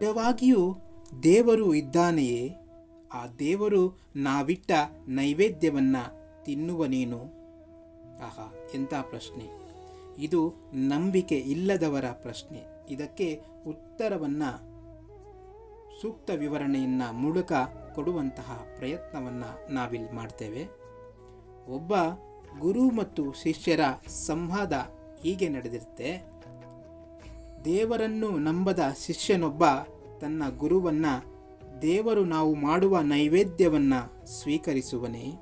ನಿಜವಾಗಿಯೂ ದೇವರು ಇದ್ದಾನೆಯೇ? ಆ ದೇವರು ನಾವಿಟ್ಟ ನೈವೇದ್ಯವನ್ನ ತಿನ್ನುವನೇನು ಆಹಾ, ಎಂಥ ಪ್ರಶ್ನೆ. ಇದು ನಂಬಿಕೆ ಇಲ್ಲದವರ ಪ್ರಶ್ನೆ. ಇದಕ್ಕೆ ಉತ್ತರವನ್ನು, ಸೂಕ್ತ ವಿವರಣೆಯನ್ನು ಮೂಲಕ ಕೊಡುವಂತಹ ಪ್ರಯತ್ನವನ್ನು ನಾವಿಲ್ಲಿ ಮಾಡ್ತೇವೆ. ಒಬ್ಬ ಗುರು ಮತ್ತು ಶಿಷ್ಯರ ಸಂವಾದ ಹೀಗೆ ನಡೆದಿರುತ್ತೆ. ದೇವರನ್ನು ನಂಬದ ಶಿಷ್ಯನೊಬ್ಬ ತನ್ನ ಗುರುವನ್ನ ದೇವರು ನಾವು ಮಾಡುವ ನೈವೇದ್ಯವನ್ನು ಸ್ವೀಕರಿಸುವನೇ.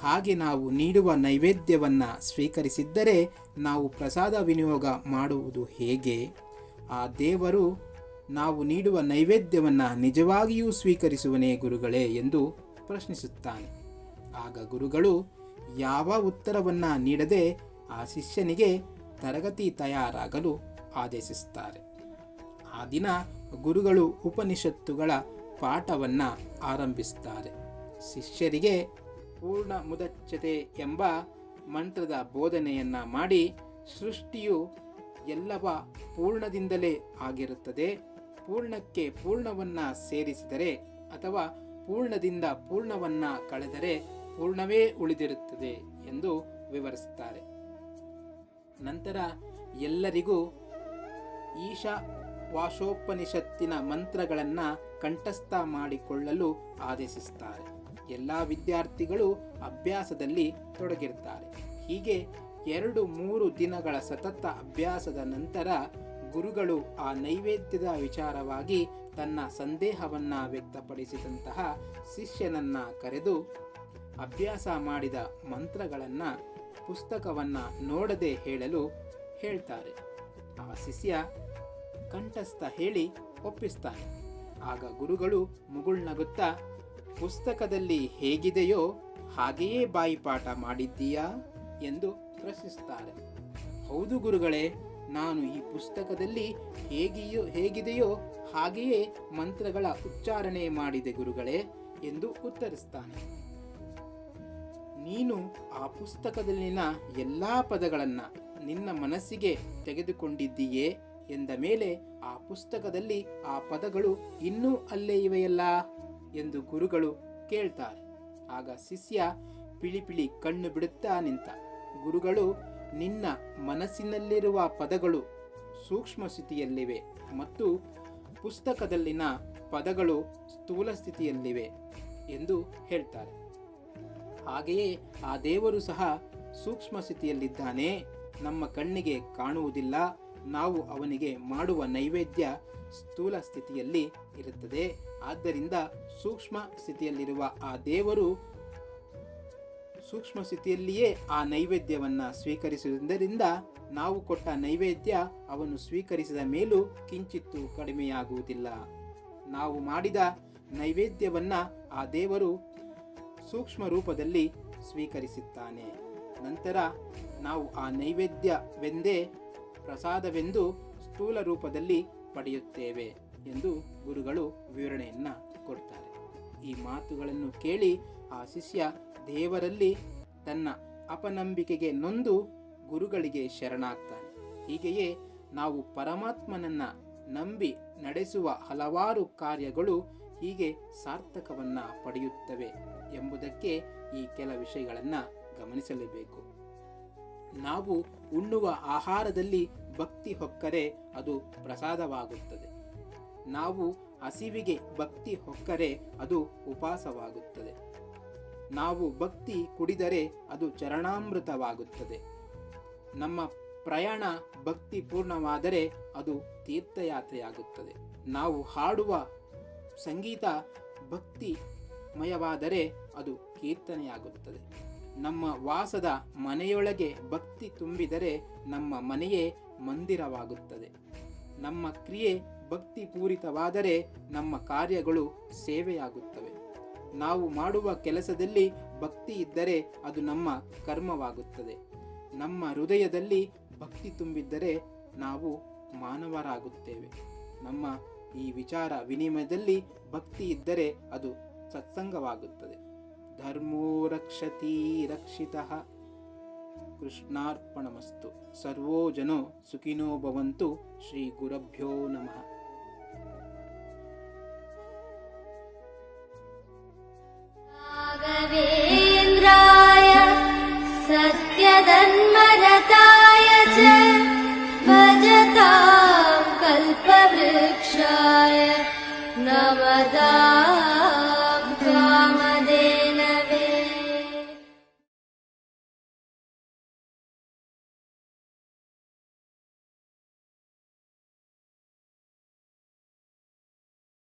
ಹಾಗೆ ನಾವು ನೀಡುವ ನೈವೇದ್ಯವನ್ನು ಸ್ವೀಕರಿಸಿದ್ದರೆ ನಾವು ಪ್ರಸಾದ ವಿನಿಯೋಗ ಮಾಡುವುದು ಹೇಗೆ? ಆ ದೇವರು ನಾವು ನೀಡುವ ನೈವೇದ್ಯವನ್ನು ನಿಜವಾಗಿಯೂ ಸ್ವೀಕರಿಸುವನೇ ಗುರುಗಳೇ ಎಂದು ಪ್ರಶ್ನಿಸುತ್ತಾನೆ. ಆಗ ಗುರುಗಳು ಯಾವ ಉತ್ತರವನ್ನು ನೀಡದೆ ಆ ಶಿಷ್ಯನಿಗೆ ತರಗತಿ ತಯಾರಾಗಲು ಆದೇಶಿಸುತ್ತಾರೆ ಆ ದಿನ ಗುರುಗಳು ಉಪನಿಷತ್ತುಗಳ ಪಾಠವನ್ನು ಆರಂಭಿಸುತ್ತಾರೆ ಶಿಷ್ಯರಿಗೆ ಪೂರ್ಣ ಮುದಚ್ಚತೆ ಎಂಬ ಮಂತ್ರದ ಬೋಧನೆಯನ್ನ ಮಾಡಿ ಸೃಷ್ಟಿಯು ಎಲ್ಲವ ಪೂರ್ಣದಿಂದಲೇ ಆಗಿರುತ್ತದೆ. ಪೂರ್ಣಕ್ಕೆ ಪೂರ್ಣವನ್ನ ಸೇರಿಸಿದರೆ ಅಥವಾ ಪೂರ್ಣದಿಂದ ಪೂರ್ಣವನ್ನ ಕಳೆದರೆ ಪೂರ್ಣವೇ ಉಳಿದಿರುತ್ತದೆ ಎಂದು ವಿವರಿಸುತ್ತಾರೆ. ನಂತರ ಎಲ್ಲರಿಗೂ ಈಶಾ ವಾಶೋಪನಿಷತ್ತಿನ ಮಂತ್ರಗಳನ್ನು ಕಂಠಸ್ಥ ಮಾಡಿಕೊಳ್ಳಲು ಆದೇಶಿಸುತ್ತಾರೆ. ಎಲ್ಲ ವಿದ್ಯಾರ್ಥಿಗಳು ಅಭ್ಯಾಸದಲ್ಲಿ ತೊಡಗಿರುತ್ತಾರೆ. ಹೀಗೆ ಎರಡು ಮೂರು ದಿನಗಳ ಸತತ ಅಭ್ಯಾಸದ ನಂತರ ಗುರುಗಳು ಆ ನೈವೇದ್ಯದ ವಿಚಾರವಾಗಿ ತನ್ನ ಸಂದೇಹವನ್ನ ವ್ಯಕ್ತಪಡಿಸಿದಂತಹ ಶಿಷ್ಯನನ್ನ ಕರೆದು ಅಭ್ಯಾಸ ಮಾಡಿದ ಮಂತ್ರಗಳನ್ನು, ಪುಸ್ತಕವನ್ನು ನೋಡದೆ ಹೇಳಲು ಹೇಳ್ತಾರೆ. ಆ ಶಿಷ್ಯ ಕಂಠಸ್ಥ ಹೇಳಿ ಒಪ್ಪಿಸ್ತಾನೆ. ಆಗ ಗುರುಗಳು ಮುಗುಳ್ನಗುತ್ತಾ ಪುಸ್ತಕದಲ್ಲಿ ಹೇಗಿದೆಯೋ ಹಾಗೆಯೇ ಬಾಯಿಪಾಠ ಮಾಡಿದ್ದೀಯಾ ಎಂದು ಪ್ರಶ್ನಿಸುತ್ತಾರೆ ಹೌದು ಗುರುಗಳೇ, ನಾನು ಈ ಪುಸ್ತಕದಲ್ಲಿ ಹೇಗೆಯೋ, ಹೇಗಿದೆಯೋ ಹಾಗೆಯೇ ಮಂತ್ರಗಳ ಉಚ್ಚಾರಣೆ ಮಾಡಿದೆ ಗುರುಗಳೇ ಎಂದು ಉತ್ತರಿಸ್ತಾನೆ. ನೀನು ಆ ಪುಸ್ತಕದಲ್ಲಿನ ಎಲ್ಲ ಪದಗಳನ್ನು ನಿನ್ನ ಮನಸ್ಸಿಗೆ ತೆಗೆದುಕೊಂಡಿದ್ದೀಯೇ ಎಂದ ಮೇಲೆ ಆ ಪುಸ್ತಕದಲ್ಲಿ ಆ ಪದಗಳು ಇನ್ನೂ ಅಲ್ಲೇ ಇವೆಯಲ್ಲ ಎಂದು ಗುರುಗಳು ಕೇಳ್ತಾರೆ. ಆಗ ಶಿಷ್ಯ ಪಿಳಿಪಿಳಿ ಪಿಳಿ ಕಣ್ಣು ಬಿಡುತ್ತಾ ನಿಂತ, ಗುರುಗಳು, ನಿನ್ನ ಮನಸ್ಸಿನಲ್ಲಿರುವ ಪದಗಳು ಸೂಕ್ಷ್ಮ ಸ್ಥಿತಿಯಲ್ಲಿವೆ ಮತ್ತು ಪುಸ್ತಕದಲ್ಲಿನ ಪದಗಳು ಸ್ಥೂಲ ಸ್ಥಿತಿಯಲ್ಲಿವೆ ಎಂದು ಹೇಳ್ತಾರೆ. ಹಾಗೆಯೇ ಆ ದೇವರು ಸಹ ಸೂಕ್ಷ್ಮ ಸ್ಥಿತಿಯಲ್ಲಿದ್ದಾನೆ. ನಮ್ಮ ಕಣ್ಣಿಗೆ ಕಾಣುವುದಿಲ್ಲ. ನಾವು ಅವನಿಗೆ ಮಾಡುವ ನೈವೇದ್ಯ ಸ್ಥೂಲ ಸ್ಥಿತಿಯಲ್ಲಿ ಇರುತ್ತದೆ. ಆದ್ದರಿಂದ ಸೂಕ್ಷ್ಮ ಸ್ಥಿತಿಯಲ್ಲಿರುವ ಆ ದೇವರು ಸೂಕ್ಷ್ಮ ಸ್ಥಿತಿಯಲ್ಲಿಯೇ ಆ ನೈವೇದ್ಯವನ್ನು ಸ್ವೀಕರಿಸುವುದರಿಂದ ನಾವು ಕೊಟ್ಟ ನೈವೇದ್ಯ ಅವನು ಸ್ವೀಕರಿಸಿದ ಮೇಲೂ ಕಿಂಚಿತ್ತು ಕಡಿಮೆಯಾಗುವುದಿಲ್ಲ. ನಾವು ಮಾಡಿದ ನೈವೇದ್ಯವನ್ನು ಆ ದೇವರು ಸೂಕ್ಷ್ಮ ರೂಪದಲ್ಲಿ ಸ್ವೀಕರಿಸುತ್ತಾನೆ ನಂತರ ನಾವು ಆ ನೈವೇದ್ಯವೆಂದೇ ಪ್ರಸಾದವೆಂದು ಸ್ಥೂಲ ರೂಪದಲ್ಲಿ ಪಡೆಯುತ್ತೇವೆ ಎಂದು ಗುರುಗಳು ವಿವರಣೆಯನ್ನು ಕೊಡ್ತಾರೆ. ಈ ಮಾತುಗಳನ್ನು ಕೇಳಿ ಆ ಶಿಷ್ಯ ದೇವರಲ್ಲಿ ತನ್ನ ಅಪನಂಬಿಕೆಗೆ ನೊಂದು ಗುರುಗಳಿಗೆ ಶರಣಾಗ್ತಾನೆ. ಹೀಗೆಯೇ ನಾವು ಪರಮಾತ್ಮನನ್ನ ನಂಬಿ ನಡೆಸುವ ಹಲವಾರು ಕಾರ್ಯಗಳು ಹೀಗೆ ಸಾರ್ಥಕವನ್ನ ಪಡೆಯುತ್ತವೆ. ಎಂಬುದಕ್ಕೆ ಈ ಕೆಲ ವಿಷಯಗಳನ್ನು ಗಮನಿಸಲೇಬೇಕು. ನಾವು ಉಣ್ಣುವ ಆಹಾರದಲ್ಲಿ ಭಕ್ತಿ ಹೊಕ್ಕರೆ ಅದು ಪ್ರಸಾದವಾಗುತ್ತದೆ. ನಾವು ಹಸಿವಿಗೆ ಭಕ್ತಿ ಹೊಕ್ಕರೆ ಅದು ಉಪಾಸವಾಗುತ್ತದೆ ನಾವು ಭಕ್ತಿ ಕುಡಿದರೆ ಅದು ಚರಣಾಮೃತವಾಗುತ್ತದೆ. ನಮ್ಮ ಪ್ರಯಾಣ ಭಕ್ತಿ ಪೂರ್ಣವಾದರೆ ಅದು ತೀರ್ಥಯಾತ್ರೆಯಾಗುತ್ತದೆ. ನಾವು ಹಾಡುವ ಸಂಗೀತ ಭಕ್ತಿಮಯವಾದರೆ ಅದು ಕೀರ್ತನೆಯಾಗುತ್ತದೆ. ನಮ್ಮ ವಾಸದ ಮನೆಯೊಳಗೆ ಭಕ್ತಿ ತುಂಬಿದರೆ ನಮ್ಮ ಮನೆಯೇ ಮಂದಿರವಾಗುತ್ತದೆ. ನಮ್ಮ ಕ್ರಿಯೆ ಭಕ್ತಿ ಪೂರಿತವಾದರೆ ನಮ್ಮ ಕಾರ್ಯಗಳು ಸೇವೆಯಾಗುತ್ತವೆ. ನಾವು ಮಾಡುವ ಕೆಲಸದಲ್ಲಿ ಭಕ್ತಿ ಇದ್ದರೆ ಅದು ನಮ್ಮ ಕರ್ಮವಾಗುತ್ತದೆ. ನಮ್ಮ ಹೃದಯದಲ್ಲಿ ಭಕ್ತಿ ತುಂಬಿದ್ದರೆ ನಾವು ಮಾನವರಾಗುತ್ತೇವೆ. ನಮ್ಮ ಈ ವಿಚಾರ ವಿನಿಮಯದಲ್ಲಿ ಭಕ್ತಿ ಇದ್ದರೆ ಅದು ಸತ್ಸಂಗವಾಗುತ್ತದೆ. ಧರ್ಮೋ ರಕ್ಷತಿ. ರಕ್ಷಿತ ಕೃಷ್ಣಾರ್ಪಣಮಸ್ತು. ಸರ್ವೋ ಜನೋ ಸುಖಿನೋ ಭವಂತು ಶ್ರೀ ಗುರಭ್ಯೋ ನಮಃ. सत्यधन्मरताय च भजतां कल्पवृक्षाय नमदा